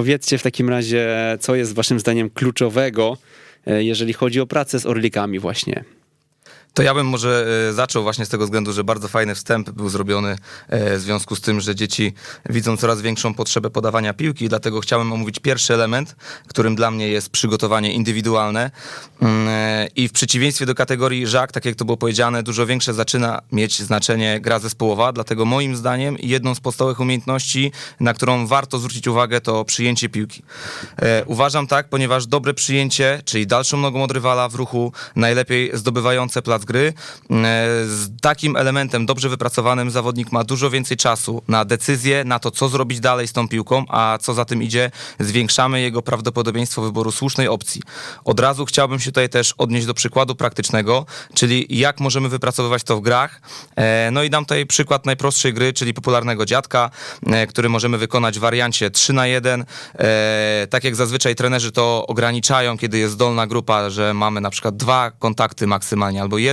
powiedzcie w takim razie, co jest waszym zdaniem kluczowego, e, jeżeli chodzi o pracę z orlikami właśnie. To ja bym może e, zaczął właśnie z tego względu, że bardzo fajny wstęp był zrobiony e, w związku z tym, że dzieci widzą coraz większą potrzebę podawania piłki, dlatego chciałem omówić pierwszy element, którym dla mnie jest przygotowanie indywidualne Mm, e, i w przeciwieństwie do kategorii żak, tak jak to było powiedziane, dużo większe zaczyna mieć znaczenie gra zespołowa, dlatego moim zdaniem jedną z podstawowych umiejętności, na którą warto zwrócić uwagę, to przyjęcie piłki. Uważam tak, ponieważ dobre przyjęcie, czyli dalszą nogą od rywala w ruchu, najlepiej zdobywające plac gry, mm, e, z takim elementem dobrze wypracowanym zawodnik ma dużo więcej czasu na decyzję, na to, co zrobić dalej z tą piłką, a co za tym idzie, zwiększamy jego prawdopodobieństwo wyboru słusznej opcji. Od razu chciałbym się tutaj też odnieść do przykładu praktycznego, czyli jak możemy wypracowywać to w grach. E, No i dam tutaj przykład najprostszej gry, czyli popularnego dziadka, e, który możemy wykonać w wariancie 3 na 1. E, Tak jak zazwyczaj trenerzy to ograniczają, kiedy jest dolna grupa, że mamy na przykład dwa kontakty maksymalnie albo jeden.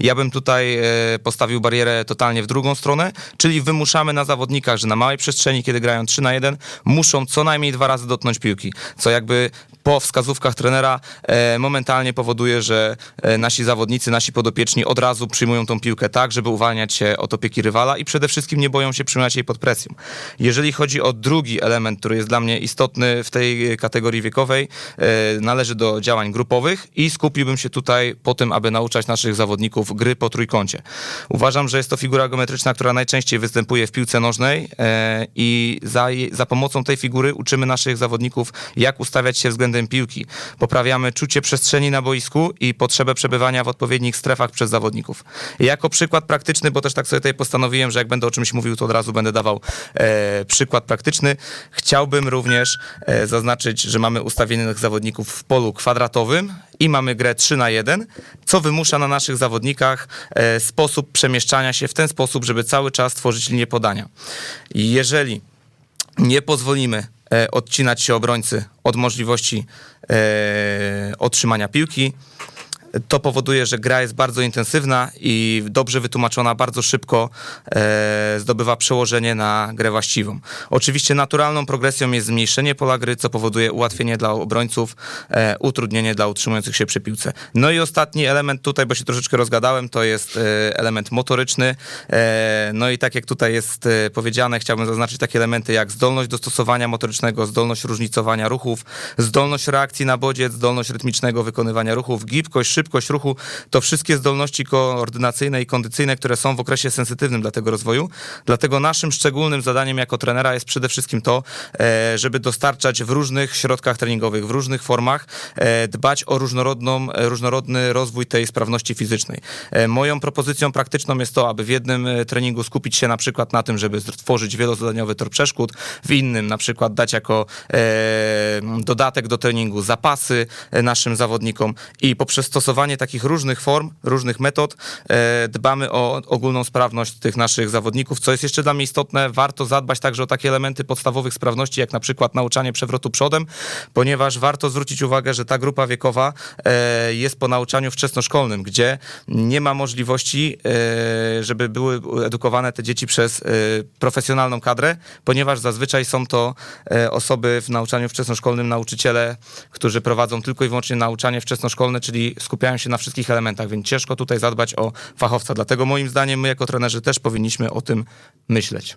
Ja bym tutaj e, postawił barierę totalnie w drugą stronę, czyli wymuszamy na zawodnikach, że na małej przestrzeni, kiedy grają 3 na 1, muszą co najmniej dwa razy dotknąć piłki, co jakby po wskazówkach trenera e, momentalnie powoduje, że e, nasi zawodnicy, nasi podopieczni od razu przyjmują tą piłkę tak, żeby uwalniać się od opieki rywala i przede wszystkim nie boją się przyjmować jej pod presją. Jeżeli chodzi o drugi element, który jest dla mnie istotny w tej kategorii wiekowej, e, należy do działań grupowych i skupiłbym się tutaj po tym, aby nauczać naszych zawodników gry po trójkącie. Uważam, że jest to figura geometryczna, która najczęściej występuje w piłce nożnej i za, za pomocą tej figury uczymy naszych zawodników, jak ustawiać się względem piłki. Poprawiamy czucie przestrzeni na boisku i potrzebę przebywania w odpowiednich strefach przez zawodników. Jako przykład praktyczny, bo też tak sobie tutaj postanowiłem, że jak będę o czymś mówił, to od razu będę dawał e, przykład praktyczny. Chciałbym również e, zaznaczyć, że mamy ustawionych zawodników w polu kwadratowym i mamy grę 3 na 1, co wymusza na naszych zawodnikach e, sposób przemieszczania się w ten sposób, żeby cały czas tworzyć linię podania. Jeżeli nie pozwolimy odcinać się obrońcy od możliwości e, otrzymania piłki. To powoduje, że gra jest bardzo intensywna i dobrze wytłumaczona bardzo szybko e, zdobywa przełożenie na grę właściwą. Oczywiście naturalną progresją jest zmniejszenie pola gry, co powoduje ułatwienie dla obrońców, e, utrudnienie dla utrzymujących się przy piłce. No i ostatni element tutaj, bo się troszeczkę rozgadałem, to jest e, element motoryczny. E, no i tak jak tutaj jest e, powiedziane, chciałbym zaznaczyć takie elementy jak zdolność dostosowania motorycznego, zdolność różnicowania ruchów, zdolność reakcji na bodziec, zdolność rytmicznego wykonywania ruchów, gibkość, szybkość ruchu. To wszystkie zdolności koordynacyjne i kondycyjne, które są w okresie sensytywnym dla tego rozwoju. Dlatego naszym szczególnym zadaniem jako trenera jest przede wszystkim to, e, żeby dostarczać w różnych środkach treningowych, w różnych formach, e, dbać o różnorodną, e, różnorodny rozwój tej sprawności fizycznej. Moją propozycją praktyczną jest to, aby w jednym treningu skupić się na przykład na tym, żeby stworzyć wielozadaniowy tor przeszkód, w innym na przykład dać jako dodatek do treningu zapasy naszym zawodnikom i poprzez stosowanie takich różnych form, różnych metod e, dbamy o ogólną sprawność tych naszych zawodników. Co jest jeszcze dla mnie istotne, warto zadbać także o takie elementy podstawowych sprawności, jak na przykład nauczanie przewrotu przodem, ponieważ warto zwrócić uwagę, że ta grupa wiekowa e, jest po nauczaniu wczesnoszkolnym, gdzie nie ma możliwości, e, żeby były edukowane te dzieci przez profesjonalną kadrę, ponieważ zazwyczaj są to osoby w nauczaniu wczesnoszkolnym, nauczyciele, którzy prowadzą tylko i wyłącznie nauczanie wczesnoszkolne, czyli skupiają się na wszystkich elementach, więc ciężko tutaj zadbać o fachowca. Dlatego moim zdaniem my jako trenerzy też powinniśmy o tym myśleć.